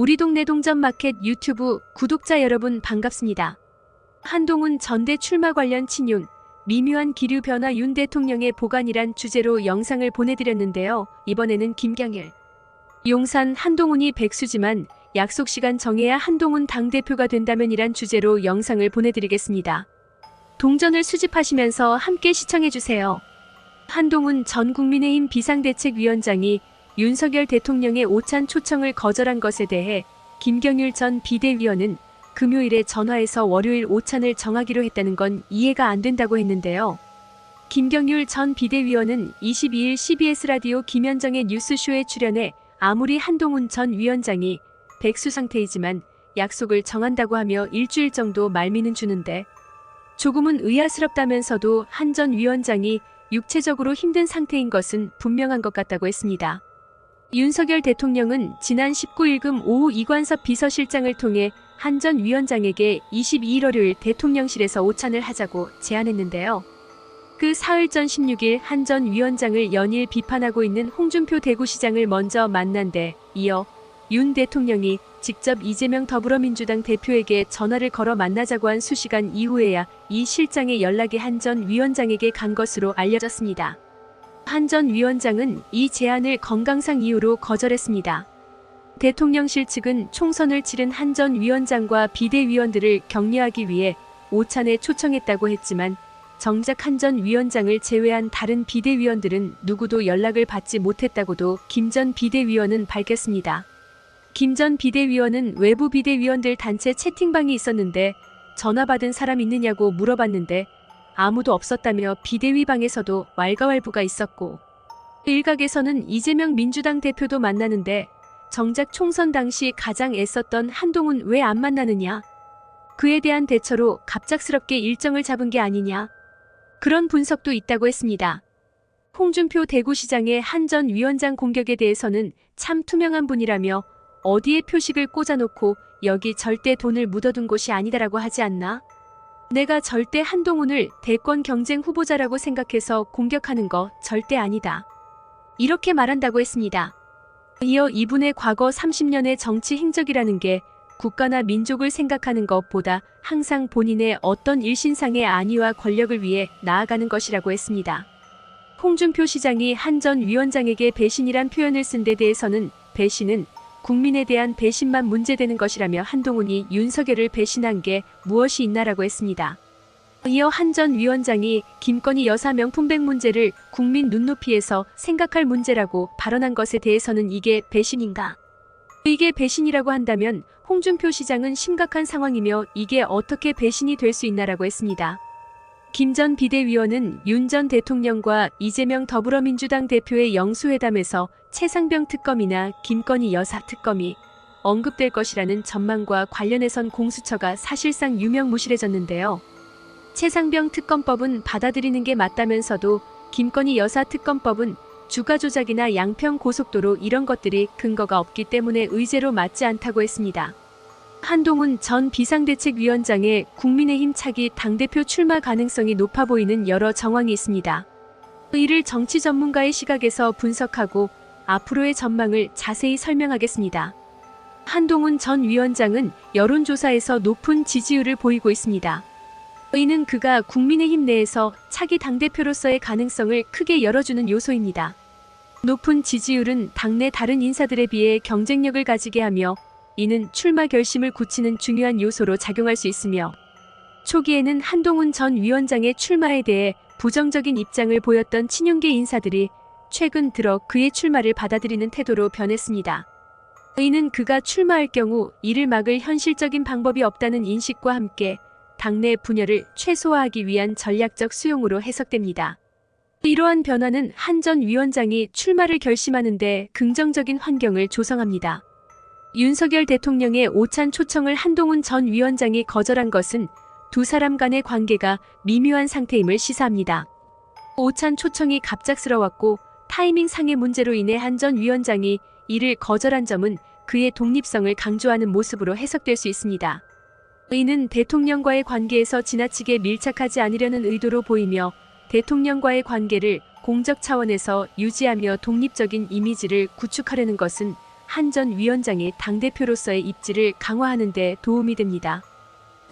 우리 동네 동전 마켓 유튜브 구독자 여러분 반갑습니다. 한동훈 전대 출마 관련 친윤, 미묘한 기류 변화 윤 대통령의 보관이란 주제로 영상을 보내드렸는데요. 이번에는 김경일. 용산 한동훈이 백수지만 약속 시간 정해야 한동훈 당대표가 된다면 이란 주제로 영상을 보내드리겠습니다. 동전을 수집하시면서 함께 시청해주세요. 한동훈 전 국민의힘 비상대책위원장이 윤석열 대통령의 오찬 초청을 거절한 것에 대해 김경일 전 비대위원은 금요일에 전화해서 월요일 오찬을 정하기로 했다는 건 이해가 안 된다고 했는데요. 김경률 전 비대위원은 22일 CBS 라디오 김현정의 뉴스쇼에 출연해 아무리 한동훈 전 위원장이 백수 상태이지만 약속을 정한다고 하며 일주일 정도 말미는 주는데 조금은 의아스럽다면서도 한 전 위원장이 육체적으로 힘든 상태인 것은 분명한 것 같다고 했습니다. 윤석열 대통령은 지난 19일금 오후 이관섭 비서실장을 통해 한 전 위원장에게 22일 월요일 대통령실에서 오찬을 하자고 제안했는데요. 그 사흘 전 16일 한 전 위원장을 연일 비판하고 있는 홍준표 대구시장을 먼저 만난 데 이어 윤 대통령이 직접 이재명 더불어민주당 대표에게 전화를 걸어 만나자고 한 수시간 이후에야 이 실장의 연락이 한 전 위원장에게 간 것으로 알려졌습니다. 한 전 위원장은 이 제안을 건강상 이유로 거절했습니다. 대통령실 측은 총선을 치른 한 전 위원장과 비대위원들을 격려하기 위해 오찬에 초청했다고 했지만 정작 한 전 위원장을 제외한 다른 비대위원들은 누구도 연락을 받지 못했다고도 김 전 비대위원은 밝혔습니다. 김 전 비대위원은 외부 비대위원들 단체 채팅방이 있었는데 전화 받은 사람 있느냐고 물어봤는데 아무도 없었다며 비대위 방에서도 왈가왈부가 있었고 일각에서는 이재명 민주당 대표도 만나는데 정작 총선 당시 가장 애썼던 한동훈 왜 안 만나느냐? 그에 대한 대처로 갑작스럽게 일정을 잡은 게 아니냐? 그런 분석도 있다고 했습니다. 홍준표 대구시장의 한 전 위원장 공격에 대해서는 참 투명한 분이라며 어디에 표식을 꽂아놓고 여기 절대 돈을 묻어둔 곳이 아니다라고 하지 않나? 내가 절대 한동훈을 대권 경쟁 후보자라고 생각해서 공격하는 거 절대 아니다. 이렇게 말한다고 했습니다. 이어 이분의 과거 30년의 정치 행적이라는 게 국가나 민족을 생각하는 것보다 항상 본인의 어떤 일신상의 안위와 권력을 위해 나아가는 것이라고 했습니다. 홍준표 시장이 한 전 위원장에게 배신이란 표현을 쓴 데 대해서는 배신은 국민에 대한 배신만 문제되는 것이라며 한동훈이 윤석열을 배신한 게 무엇이 있나라고 했습니다. 이어 한 전 위원장이 김건희 여사 명품백 문제를 국민 눈높이에서 생각할 문제라고 발언한 것에 대해서는 이게 배신인가? 이게 배신이라고 한다면 홍준표 시장은 심각한 상황이며 이게 어떻게 배신이 될 수 있나라고 했습니다. 김 전 비대위원은 윤 전 대통령과 이재명 더불어민주당 대표의 영수회담에서 최상병 특검이나 김건희 여사 특검이 언급될 것이라는 전망과 관련해선 공수처가 사실상 유명무실해졌는데요. 최상병 특검법은 받아들이는 게 맞다면서도 김건희 여사 특검법은 주가 조작이나 양평 고속도로 이런 것들이 근거가 없기 때문에 의제로 맞지 않다고 했습니다. 한동훈 전 비상대책위원장의 국민의힘 차기 당대표 출마 가능성이 높아 보이는 여러 정황이 있습니다. 이를 정치 전문가의 시각에서 분석하고 앞으로의 전망을 자세히 설명하겠습니다. 한동훈 전 위원장은 여론조사에서 높은 지지율을 보이고 있습니다. 이는 그가 국민의힘 내에서 차기 당대표로서의 가능성을 크게 열어주는 요소입니다. 높은 지지율은 당내 다른 인사들에 비해 경쟁력을 가지게 하며 이는 출마 결심을 굳히는 중요한 요소로 작용할 수 있으며 초기에는 한동훈 전 위원장의 출마에 대해 부정적인 입장을 보였던 친윤계 인사들이 최근 들어 그의 출마를 받아들이는 태도로 변했습니다. 이는 그가 출마할 경우 이를 막을 현실적인 방법이 없다는 인식과 함께 당내 분열을 최소화하기 위한 전략적 수용으로 해석됩니다. 이러한 변화는 한 전 위원장이 출마를 결심하는데 긍정적인 환경을 조성합니다. 윤석열 대통령의 오찬 초청을 한동훈 전 위원장이 거절한 것은 두 사람 간의 관계가 미묘한 상태임을 시사합니다. 오찬 초청이 갑작스러웠고 타이밍 상의 문제로 인해 한 전 위원장이 이를 거절한 점은 그의 독립성을 강조하는 모습으로 해석될 수 있습니다. 이는 대통령과의 관계에서 지나치게 밀착하지 않으려는 의도로 보이며 대통령과의 관계를 공적 차원에서 유지하며 독립적인 이미지를 구축하려는 것은 한 전 위원장의 당대표로서의 입지를 강화하는 데 도움이 됩니다.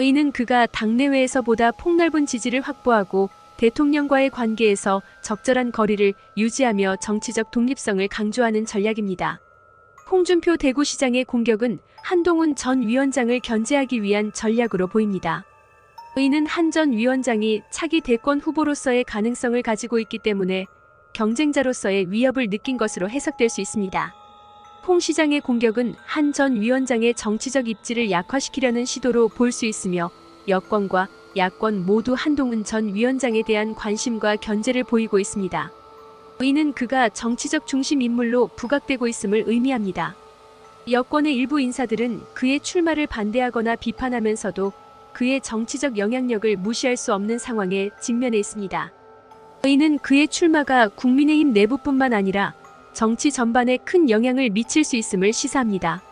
이는 그가 당내외에서 보다 폭넓은 지지를 확보하고 대통령과의 관계에서 적절한 거리를 유지하며 정치적 독립성을 강조하는 전략입니다. 홍준표 대구시장의 공격은 한동훈 전 위원장을 견제하기 위한 전략으로 보입니다. 이는 한 전 위원장이 차기 대권 후보로서의 가능성을 가지고 있기 때문에 경쟁자로서의 위협을 느낀 것으로 해석될 수 있습니다. 홍 시장의 공격은 한 전 위원장의 정치적 입지를 약화시키려는 시도로 볼 수 있으며 여권과 야권 모두 한동훈 전 위원장에 대한 관심과 견제를 보이고 있습니다. 이는 그가 정치적 중심 인물로 부각되고 있음을 의미합니다. 여권의 일부 인사들은 그의 출마를 반대하거나 비판하면서도 그의 정치적 영향력을 무시할 수 없는 상황에 직면해 있습니다. 이는 그의 출마가 국민의힘 내부뿐만 아니라 정치 전반에 큰 영향을 미칠 수 있음을 시사합니다.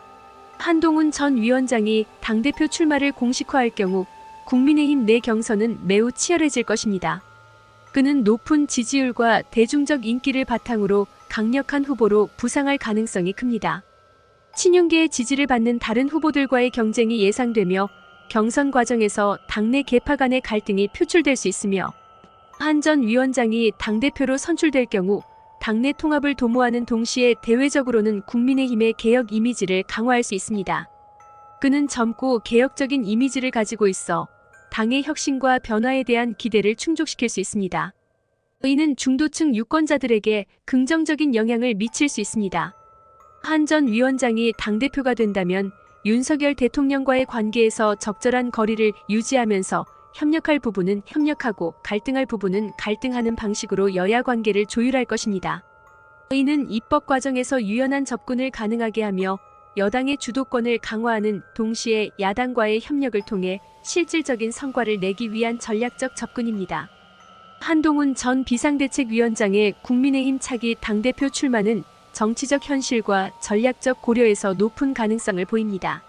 한동훈 전 위원장이 당대표 출마를 공식화할 경우 국민의힘 내 경선은 매우 치열해질 것입니다. 그는 높은 지지율과 대중적 인기를 바탕으로 강력한 후보로 부상할 가능성이 큽니다. 친윤계의 지지를 받는 다른 후보들과의 경쟁이 예상되며 경선 과정에서 당내 계파 간의 갈등이 표출될 수 있으며 한 전 위원장이 당대표로 선출될 경우 당내 통합을 도모하는 동시에 대외적으로는 국민의힘의 개혁 이미지를 강화할 수 있습니다. 그는 젊고 개혁적인 이미지를 가지고 있어 당의 혁신과 변화에 대한 기대를 충족시킬 수 있습니다. 이는 중도층 유권자들에게 긍정적인 영향을 미칠 수 있습니다. 한 전 위원장이 당대표가 된다면 윤석열 대통령과의 관계에서 적절한 거리를 유지하면서 협력할 부분은 협력하고 갈등할 부분은 갈등하는 방식으로 여야 관계를 조율할 것입니다. 이는 입법 과정에서 유연한 접근을 가능하게 하며 여당의 주도권을 강화하는 동시에 야당과의 협력을 통해 실질적인 성과를 내기 위한 전략적 접근입니다. 한동훈 전 비상대책위원장의 국민의힘 차기 당대표 출마는 정치적 현실과 전략적 고려에서 높은 가능성을 보입니다.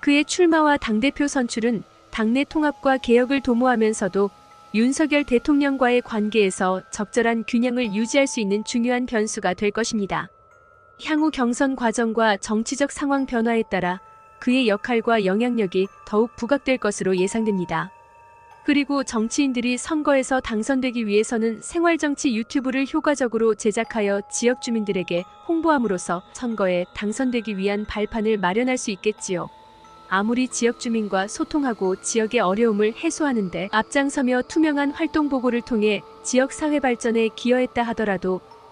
그의 출마와 당대표 선출은 당내 통합과 개혁을 도모하면서도 윤석열 대통령과의 관계에서 적절한 균형을 유지할 수 있는 중요한 변수가 될 것입니다. 향후 경선 과정과 정치적 상황 변화에 따라 그의 역할과 영향력이 더욱 부각될 것으로 예상됩니다. 그리고 정치인들이 선거에서 당선되기 위해서는 생활정치 유튜브를 효과적으로 제작하여 지역 주민들에게 홍보함으로써 선거에 당선되기 위한 발판을 마련할 수 있겠지요. 아무리 지역 주민과 소통하고 지역의 어려움을 해소하는데 앞장서며 투명한 활동 보고를 통해 지역 사회 발전에 기여했다 하더라도